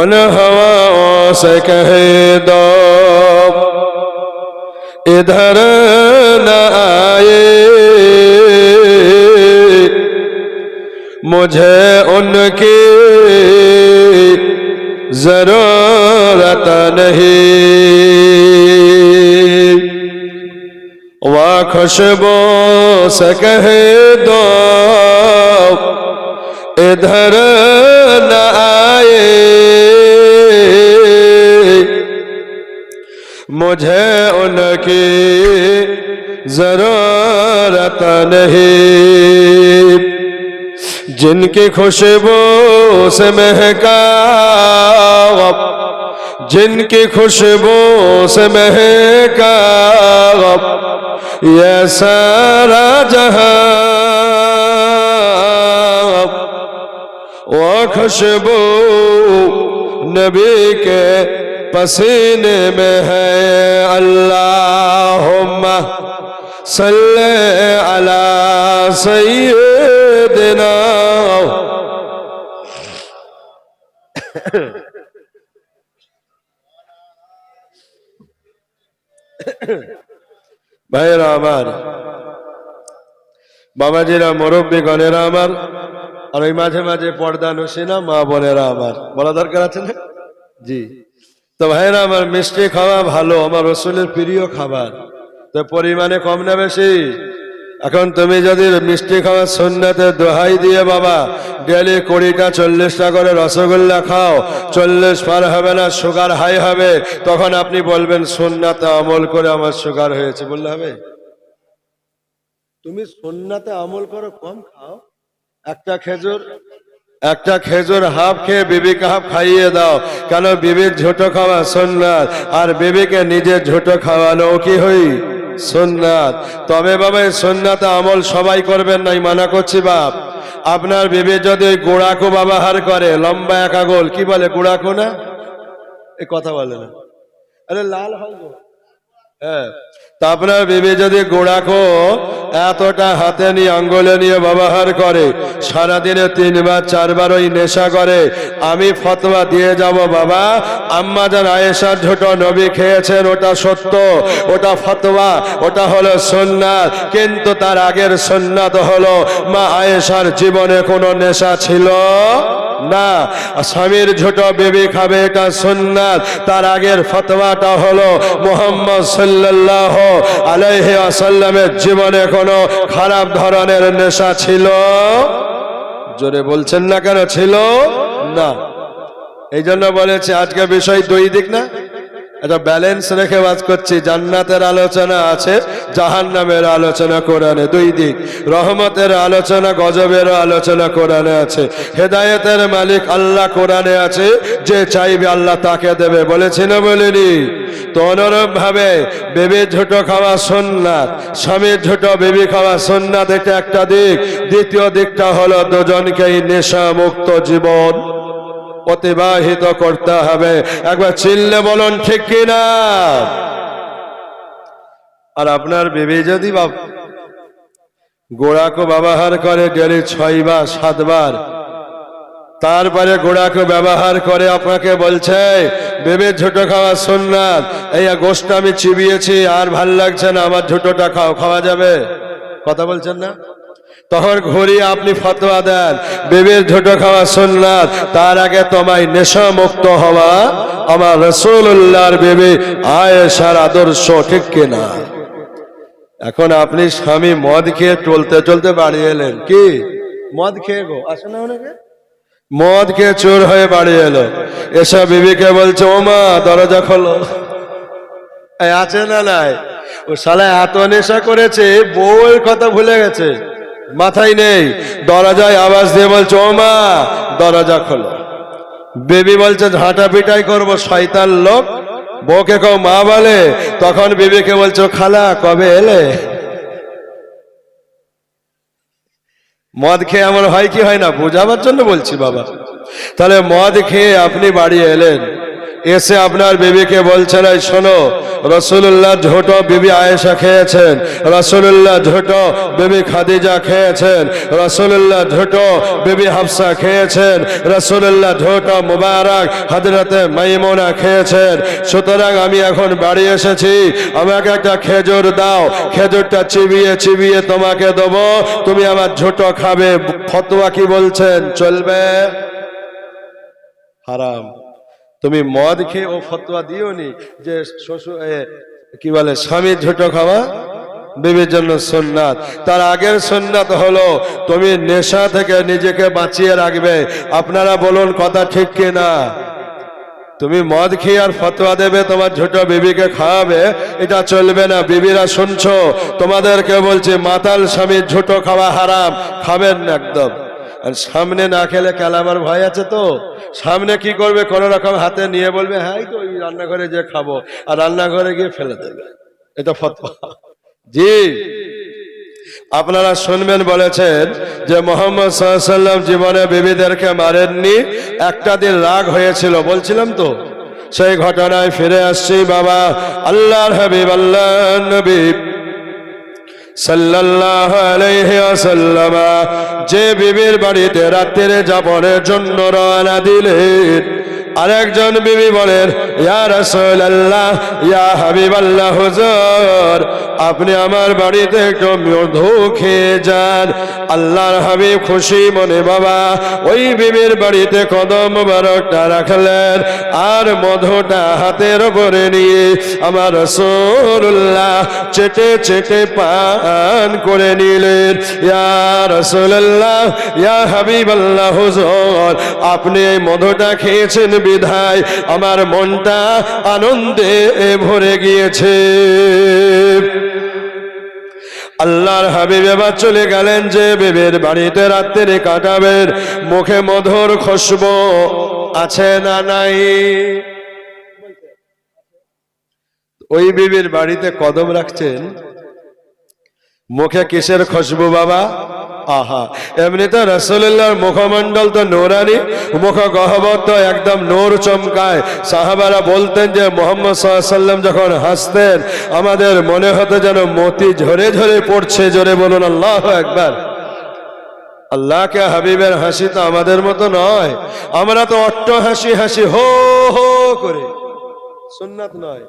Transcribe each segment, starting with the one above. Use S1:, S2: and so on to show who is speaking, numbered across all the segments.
S1: उन हवाओं से कह दो? इधर न आए। मुझे उनकी ज़रूरत नहीं। वह खुशबू से कह दो, इधर न आए। मुझे उनकी ज़रूरत नहीं। जिनकी खुशबू से महका जिनकी खुशबू से महका ये सारा जहाँ, वो खुशबू नबी के पसीने में है अल्लाहुम्मा सल्ले अला सय्यिदिना ভাইয়েরা আমার বাবাজিরা মুরব্বী গণেরা আমার আর ওই মাঝে মাঝে পর্দা নসিনা মা বোনেরা আমার বলা দরকার আছে না জি তো ভাইরা আমার মিষ্টি খাওয়া ভালো, আমার রসুলের প্রিয় খাবার। তো পরিমাণে কম না বেশি? এখন তুমি যদি মিষ্টি খাওয়া সন্ন্যাতে দোহাই দিয়ে বাবা, ডেলি কুড়িটা, চল্লিশটা করে রসগোল্লা খাও, চল্লিশ পার হবে না, সুগার হাই হবে, তখন আপনি বলবেন সন্ন্যাতে আমল করে আমার সুগার হয়েছে। বললে হবে? তুমি সন্ন্যাতে আমল করো, কম খাও। একটা খেজুর একটা খেজুর হাফ খেয়ে বিবিকে হাফ খাইয়ে দাও। কেন বিবির ঝোটো খাওয়া সোননাথ আর বিবিকে নিজের ঝোটো খাওয়ানো কি হই? সোননাথ তবে বাবা সোননাথে আমল সবাই করবেন নাই মানা করছি বাপ। আপনার বিবি যদি ওই গোড়াকো ব্যবহার করে, লম্বা এক আগল কি বলে গোড়াকো না? এ কথা বলে না। আরে লাল হয় গো। হ্যাঁ। তা আপনার বিবি যদি গোড়াকো এতটা হাতে নিয়ে, আঙ্গুলে নিয়ে ব্যবহার করে, সারাদিনে তিনবার, চারবার ওই নেশা করে, আমি ফতোয়া দিয়ে যাব বাবা। আম্মা যান, আয়েশার ঝোট নবী খেয়েছেন, ওটা সত্য, ওটা ফতোয়া, ওটা হলো সন্ন্যাত কিন্তু তার আগের সন্ন্যাত হলো, মা আয়েশার জীবনে কোনো নেশা ছিল? না। স্বামীর ঝুটো বেবি খাবে, এটা সুন্নাত। তার আগের ফতোয়াটা হলো মোহাম্মদ সাল্লাহ আলহি আসাল্লামের জীবনে কোনো খারাপ ধরনের নেশা ছিল? জোরে বলছেন না কেন? ছিল? না। এই জন্য বলেছে, আজকে বিষয় দুই দিক না? একটা ব্যালেন্স রেখে বাজ করছি, জান্নাতের আলোচনা আছে জাহান নামের আলোচনা কোরআনে দুই দিক, রহমতের আলোচনা, গজবের আলোচনা কোরআনে আছে, হেদায়েতের মালিক আল্লাহ কোরআনে আছে, যে চাইবে আল্লাহ তাকে দেবে, বলেছি না বলিনি? তো অনুরূপ ভাবে বেবির ঝুটো খাওয়া সোননাথ স্বামীর ঝুটো বেবি খাওয়া সোননাথ এটা একটা দিক। দ্বিতীয় দিকটা হলো দুজনকেই নেশা মুক্ত জীবন। অতিবাহিত করতে হবে। একবার চিল্লে বলুন, ঠিক কিনা? আর আপনার বেবি যদি গোড়াকে ব্যবহার করে ডেলি ছয়বার সাতবার তারপরে গোড়াকে ব্যবহার করে আপনাকে বলছে বেবের ঝুটো খাওয়া সোননাথ এই গোষ্ঠটা আমি চিবিয়েছি, আর ভালো লাগছে না, আমার ঝুটোটা খাও, খাওয়া যাবে? কথা বলছেন না? তখন ঘুরিয়ে আপনি ফতোয়া দেন বেবের ঝোটো খাওয়া সুন্নাত তার আগে তোমায় নেশা মুক্ত হওয়া আমার রসুল্লাহর বেবে আয়েশার আদর্শ ঠিক কিনা এখন আপনি স্বামী মদ খেয়ে চলতে চলতে বাড়ি এলেন কি? মদ খেয়ে গো আসে না অনেকে? মদ খেয়ে চোর হয়ে বাড়ি এলো। এসব বিবিকে বলছে ও মা দরজা খোলো। আছে না নাই? ও শালা এত নেশা করেছে বউয়ের কথা ভুলে গেছে। মাথায় নেই। দরজায় আওয়াজ দিয়ে বলছে, ও মা, দরজা খোলো। বেবি বলছে ঝাঁটা পিটাই করব, শয়তান লোক। বউকে কেউ মা বলে, তখন বিবিকে বলছো, খালা, কবে এলে? মদ খেয়ে আমার হয় কি হয় না, বোঝাবার জন্য বলছি বাবা। তাহলে মদ খেয়ে আপনি বাড়ি এলেন। এসে আপনার বিবিকে বলছেন এই শোনো রসুল্লাহ ঝোটো বিবি আয়েশা খেয়েছেন রসুল্লাহ ঝোটো বিবি খাদিজা খেয়েছেন রসুল্লাহ ঝোটো বিবি হাফসা খেয়েছেন রসুল্লাহ ঝোটো মুবারক হজরতে মাইমোনা খেয়েছেন। সুতরাং আমি এখন বাড়ি এসেছি, আমাকে একটা খেজুর দাও, খেজুরটা চিবিয়ে চিবিয়ে তোমাকে দেবো, তুমি আমার ঝোটো খাবে, ফতোয়া কি বলছেন? চলবে? হারাম। তুমি মদ খেয়ে ও ফতোয়া দিওনি যে শ্বশুর কি বলে স্বামীর ঝুটো খাওয়া? বিবির জন্য সোননাথ। তার আগের সোননাথ হলো, তুমি নেশা থেকে নিজেকে বাঁচিয়ে রাখবে। আপনারা বলুন কথা ঠিক কি না তুমি মদ খেয়ে আর ফতোয়া দেবে, তোমার ছোট বিবিকে খাওয়াবে, এটা চলবে না। বিবিরা শুনছো, তোমাদেরকে বলছি, মাতাল স্বামীর ঝুটো খাওয়া হারাম, খাবেন না একদম। আর সামনে না খেলে কালামার ভয় আছে তো। সামনে কি করবে কোন রকম হাতে নিয়ে বলবে হ্যাঁ তো ওই রান্নাঘরে যে খাব। আর রান্নাঘরে গিয়ে ফেলে দেবে। এটা ফতোয়া। জি। আপনারা শুনবেন বলেছেন যে মোহাম্মদ সাল্লাম জীবনে বিবিদেরকে মারেননি। একটা দিন রাগ হয়েছিল, বলছিলাম তো। সেই ঘটনায় ফিরে আসছি, বাবা, আল্লাহর হাবিব আল্লাহ নবী। যে বিবির বাড়িতে রাত্রে যাপনের জন্য রানা দিলেন। আরেকজন বিবি বলেন, ইয়া রাসূলুল্লাহ, ইয়া হাবিবাল্লাহ, হুজুর আপনি আমার বাড়িতে একটু মধু খেয়ে যান। আল্লাহর হাবিব খুশি মনে বাবা, ওই বিবির বাড়িতে কদম বারকটা রাখলেন আর মধুটা হাতের উপরে নিয়ে আমার রসুল্লাহ চেটে চেটে পান করে নিলেন। ইয়া রসুল্লাহ ইয়া হাবিবাল্লাহ হুজুর, আপনি এই মধুটা খেয়েছেন বিধায় আমার মনটা আনন্দে ভরে গিয়েছে। আল্লাহর হাবিব এবার চলে গেলেন যে বেবের বাড়িতে রাত্রে কাটাবেন মুখে মধুর খসব আছে না নাই? ওই বিবির বাড়িতে কদম রাখছেন। মুখে কিসের খুশবু বাবা? আহা, এমনি তো মুখমণ্ডল তো নোরানি, মুখ গহবর তো একদম নূর চমকায়। সাহাবারা বলতেন যে মোহাম্মদ সাল্লাম যখন হাসতেন, আমাদের মনে হতো যেন মতি ঝরে ঝরে পড়ছে, জোরে বলুন আল্লাহ একবার আল্লাহকে হাবিবের হাসি তো আমাদের মতো নয়, আমরা তো অট্ট হাসি হাসি হো হো করে। সুন্নাত নয়।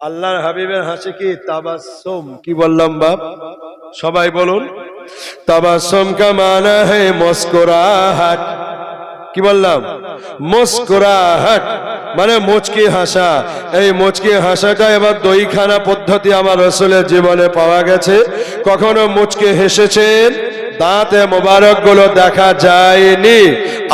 S1: আল্লাহর হাবিবের হাসি কি? তাবাসম কি বললাম বাপ? সবাই বলুন। তাবাসম কা মানা হে মুস্কুরাহাট। কি বললাম? মুস্কুরাহাট। মানে মুচকি হাসা। এই মুচকি হাসাটা এবার দইখানা পদ্ধতি আমার রসুলের জীবনে পাওয়া গেছে। কখনো মুচকি হেসেছেন দাঁতে মোবারকগুলো দেখা যায়নি।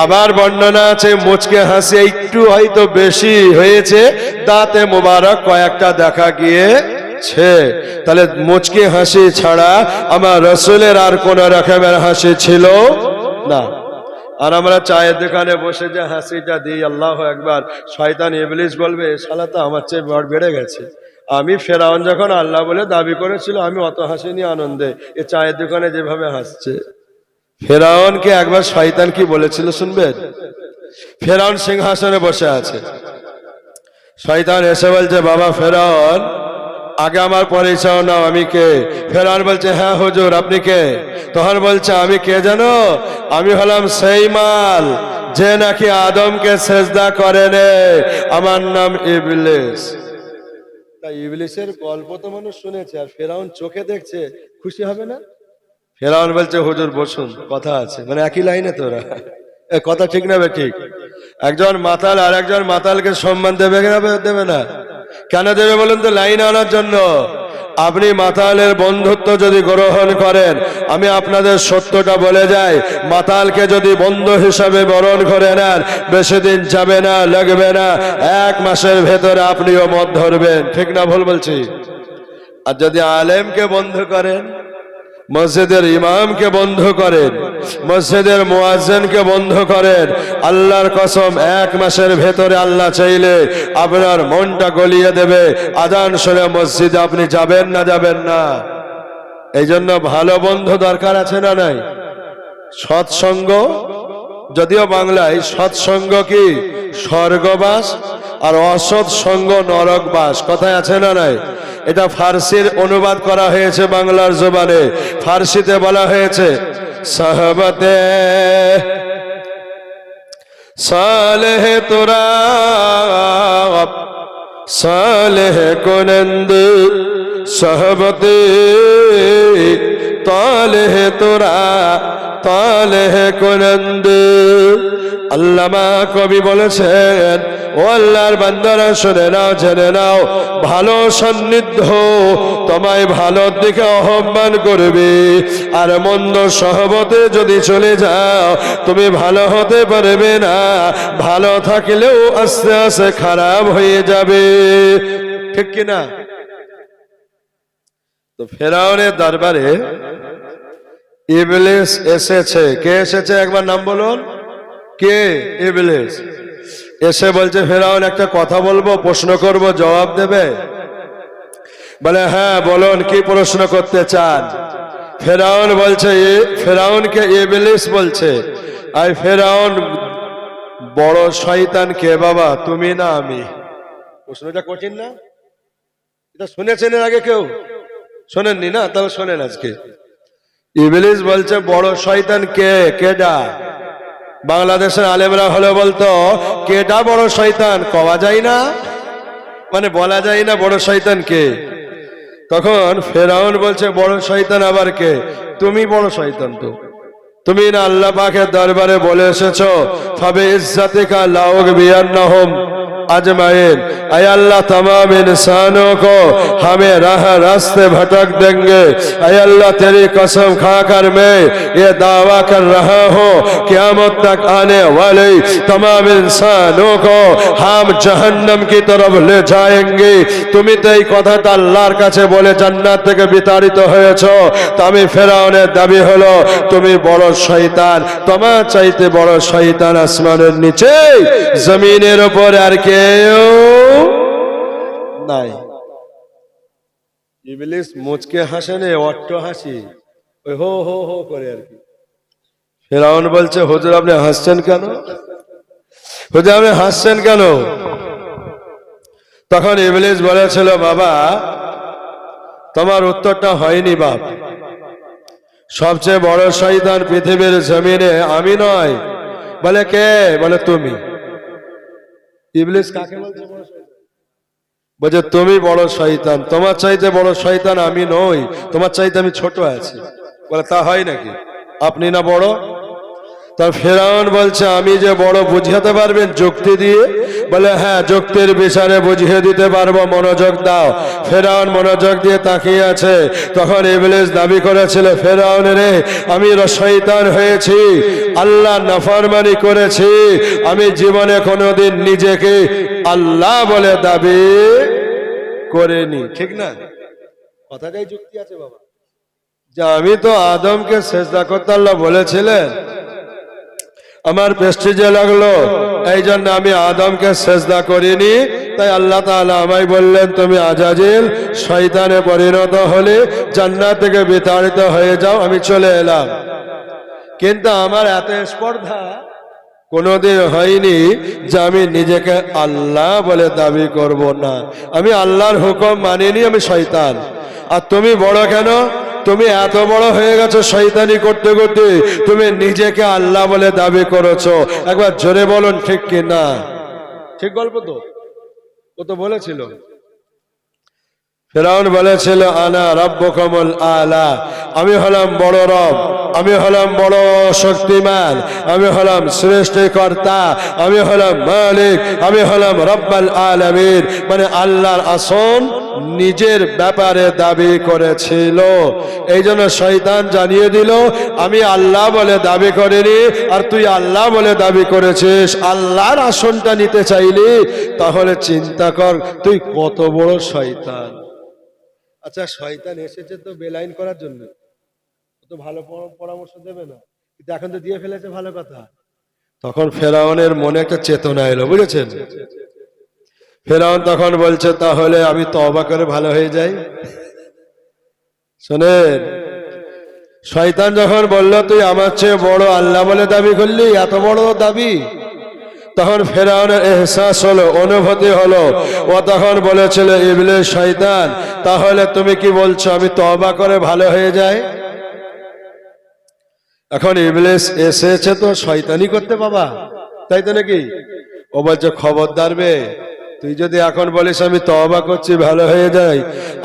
S1: আবার বর্ণনা আছে, মুচকে হাসি একটু হয়তো বেশি হয়েছে। দাঁতে মোবারক কয়েকটা দেখা গিয়েছে। তাহলে মুচকি হাসি ছাড়া আমার রসুলের আর কোন রকমের হাসি ছিল না। আর আমরা চায়ের দোকানে বসে যে হাসিটা দিই, আল্লাহ একবার শয়তান ইবলিস বলবে শালা তো আমার চেয়ে বেড়ে গেছে। আমি ফেরাউন যখন আল্লাহ বলে দাবি করেছিল, আমি অত হাসিনি আনন্দে। এ চায়ের দোকানে যেভাবে হাসছে। ফেরাউনকে একবার শয়তান কি বলেছিল শুনবেন? ফেরাউন সিংহাসনে বসে আছে। শয়তান এসে বলছে, বাবা ফেরাউন, আগে আমার পরিচয় নাও, আমি কে? ফেরাউন বলছে হ্যাঁ হুজুর, আপনি কে? তখন বলছে, আমি কে জানো? আমি হলাম সেই মাল যে নাকি আদমকে সেজদা করে নে আমার নাম ইবলিস। তাই ইবলিশের গল্প তো মানুষ শুনেছে, আর ফেরাউন চোখে দেখছে, খুশি হবে না? ফেরাউন বলছে, হুজুর, বসুন। কথা আছে মানে একই লাইনে তোরা কথা ঠিক না ঠিক? একজন মাতাল আর একজন মাতালকে সম্মান দেবে দেবে না? কেন দেবে বলুন তো, লাইন আনার জন্য? আপনি মাতালের বন্ধুত্ব যদি গ্রহণ করেন, আমি আপনাদের সত্যটা বলে যাই, মাতালকে যদি বন্ধু হিসাবে বরণ করে নেন বেশি দিন যাবে না, লাগবে না, এক মাসের ভেতরে আপনিও মত ধরবেন। ঠিক না ভুল বলছি? আর যদি আলেমকে বন্ধু করেন মসজিদের ইমামকে বন্ধ করেন, মসজিদের মুয়াজ্জিনকে বন্ধ করেন। আল্লাহর কসম, এক মাসের ভেতরে আল্লাহ চাইলে আপনার মনটা গলিয়ে দেবে। আদান শুনে মসজিদে আপনি যাবেন না যাবেন না। এই জন্য ভালো বন্ধু দরকার আছে না নাই? সৎসঙ্গ? যদিও বাংলায় সৎসঙ্গ কি? স্বর্গবাস আর অসৎ সঙ্গ নরক কথায় আছে না নাই? এটা ফার্সির অনুবাদ করা হয়েছে বাংলার জবানে। ফার্সিতে বলা হয়েছে, সাহাবাতে সালেহ তোরা, সালেহ কোনন্দ, সহবতে তালেহ তোরা তালেহ কোনন্দ। আল্লামা কবি বলেছেন, ও আল্লাহর বান্দারা, শুনে নাও, জেনে নাও, ভালো সান্নিধ্য, তোমায় ভালোর দিকে আহ্বান করবে। আর মন্দ সহবতে যদি চলে যাও, তুমি ভালো হতে পারবে না। ভালো থাকলেও আস্তে আস্তে খারাপ হয়ে যাবে। ঠিক কিনা? তো ফেরাউনের দরবারে ইবলিস এসেছে। কে এসেছে? একবার নাম বলুন। কে? ইবলিস। এসে বলছে, ফেরাউন, একটা কথা বলব, প্রশ্ন করব, জবাব দেবে? বলে হ্যাঁ বলুন, কি প্রশ্ন করতে চান? ফেরাউন বলছে ফেরাউনকে ইবলিস বলছে। আর ফেরাউন, বড় শয়তান কে বাবা? তুমি না আমি। প্রশ্নটা কঠিন না? এটা শুনেছেন এর আগে কেউ? শোনেননি না? তাহলে শোনেন আজকে। ইবলিস বলছে, বড় শয়তান কে? কেডা? বাংলাদেশের আলেমরা হলে বলতো, কেডা বড় শয়তান? কওয়া যায় না। মানে বলা যায় না বড় শয়তান কে। তখন ফেরাউন বলছে, বড় শয়তান আবার কে? তুমি বড় শয়তান তো। তুমি না আল্লাহ পাকের দরবারে বলে এসেছ, ফবে ইজ্জতিকা লাউগ বিয়ান্নাহুম अजमाइन अय अल्लाह तमाम इंसानों को हमें राह रास्ते भटक देंगे अय अल्लाह तेरी कसम खाकर मैं ये दावा कर रहा हूँ क्यामत तक आने वाले तमाम इंसानों को हम जहन्नम की तरफ ले जाएंगे তুমি তো এই কথাটা আল্লাহর কাছে বলে জান্নাত থেকে বিতাড়িত হয়েছ তো আমি ফেরাউনের দাবি হলো তুমি বড় শয়তান তোমার চাইতে বড় শয়তান আসমানের নিচে জমিনের উপর আর নাই। মুচকে হাসে নে, অট্ট হাসি। ওই হো হো হো করে আর কি। ফেরাউন বলছে আপনি হাসছেন কেন? আপনি হাসছেন কেন? তখন ইবলিস বলেছিল, বাবা, তোমার উত্তরটা হয়নি বাপ। সবচেয়ে বড় শয়তান পৃথিবীর জমিনে আমি নয়। বলে, কে? বলে, তুমি। ইবলিস কাকে বলছে? বলছে, তুমি বড় শয়তান, তোমার চাইতে বড় শয়তান আমি নই, তোমার চাইতে আমি ছোট আছি। বলে, তা হয় নাকি? আপনি না বড় তার ফেরাউন বলছে, আমি যে বড় বুঝাতে পারবেন যুক্তি দিয়ে? বলে হ্যাঁ যুক্তির বিচারে বুঝিয়ে দিতে পারব, মনোযোগ দাও। ফেরাউন মনোযোগ দিয়ে তাকিয়ে আছে। তখন ইবলিস দাবি করেছিল, ফেরাউন রে, আমি শৈতান হয়েছি, আল্লাহ নাফরমানি করেছি, আমি জীবনে কোনোদিন নিজেকে আল্লাহ বলে দাবি করেনি। ঠিক না? কথাটাই যুক্তি আছে বাবা। যে আমি তো আদমকে সেজদা করতে আল্লাহ বলেছিলেন আমার প্রেস্টিজে লাগল, এই জন্য আমি আদমকে সেজদা করিনি। তাই আল্লাহ তাআলা আমায় বললেন, তুমি আজাজিল, শয়তানে পরিণত হলে জান্নাত থেকে বিতাড়িত হয়ে যাও, আমি চলে এলাম। কিন্তু আমার এত স্পর্ধা কোনোদিন হয়নি যে আমি নিজেকে আল্লাহ বলে দাবি করব না। আমি আল্লাহর হুকুম মানিনি, আমি শয়তান। আর তুমি বড় কেন? তুমি এত বড় হয়ে গেছো শৈতানি করতে করতে, তুমি নিজেকে আল্লাহ বলে দাবি করেছ। একবার জোরে বলুন, ঠিক কি না? ঠিক গল্প তো। ও তো বলেছিল। ফেরাউন বলেছিল, আনা রব্বকমল আলা, আমি হলাম বড় রব। আমি হলাম বড় শক্তিমান, আমি হলাম শ্রেষ্ঠ কর্তা আমি হলাম মালিক, আমি হলাম রব্বাল আলামিন। মানে আল্লাহর আসন নিজের ব্যাপারে দাবি করেছিল। এই জন্য শয়তান জানিয়ে দিল, আমি আল্লাহ বলে দাবি করিনি, আর তুই আল্লাহ বলে দাবি করেছিস। আল্লাহর আসনটা নিতে চাইলি, তাহলে চিন্তা কর, তুই কত বড় শয়তান। আচ্ছা শয়তান এসেছে তো বেলাইন করার জন্য। তো ভালো পরামর্শ দেবে না। কিন্তু এখন তো দিয়ে ফেলেছে ভালো কথা। তখন ফেরাউনের মনে একটা চেতনা এলো, বুঝেছেন? ফেরাউন তখন বলছে, তাহলে আমি তবা করে ভালো হয়ে যাই। শোনেন, শয়তান যখন বলল, তুই আমার চেয়ে বড় আল্লাহ বলে দাবি করলি, এত বড় দাবি? তখন ফেরাউনের এহসাস হলো, অনুভূতি হলো, ও তখন বলেছিল ইবলে শয়তান, তাহলে তুমি কি বলছো, আমি তবা করে ভালো হয়ে যায় এখন ইবলিস এসেছে তো শয়তানি করতে বাবা। তাই তো নাকি? ও বলছে খবরদার বে তুই যদি এখন বলিস, আমি তবা করছি, ভালো হয়ে যায়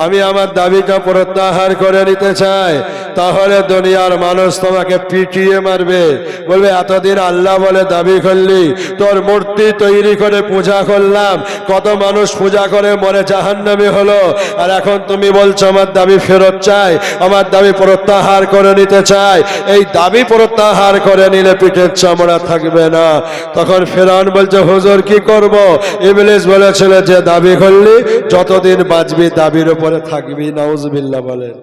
S1: আমি আমার দাবিটা প্রত্যাহার করে নিতে চাই, তাহলে দুনিয়ার মানুষ তোমাকে পিটিয়ে মারবে। বলবে, এতদিন আল্লাহ বলে দাবি করলি, তোর মূর্তি তৈরি করে পূজা করলাম। কত মানুষ পূজা করে মরে জাহান্নামি হলো। আর এখন তুমি বলছো, আমার দাবি ফেরত চাই, আমার দাবি প্রত্যাহার করে নিতে চাই। এই দাবি প্রত্যাহার করে নিলে পিঠের চামড়া থাকবে না। তখন ফেরান বলছে, হুজুর, কি করব? ইবলিস বলেছিল যে দাবি করলি যতদিন বাঁচবি দাবির উপরে থাকবি নাউজবিল্লা বলেন।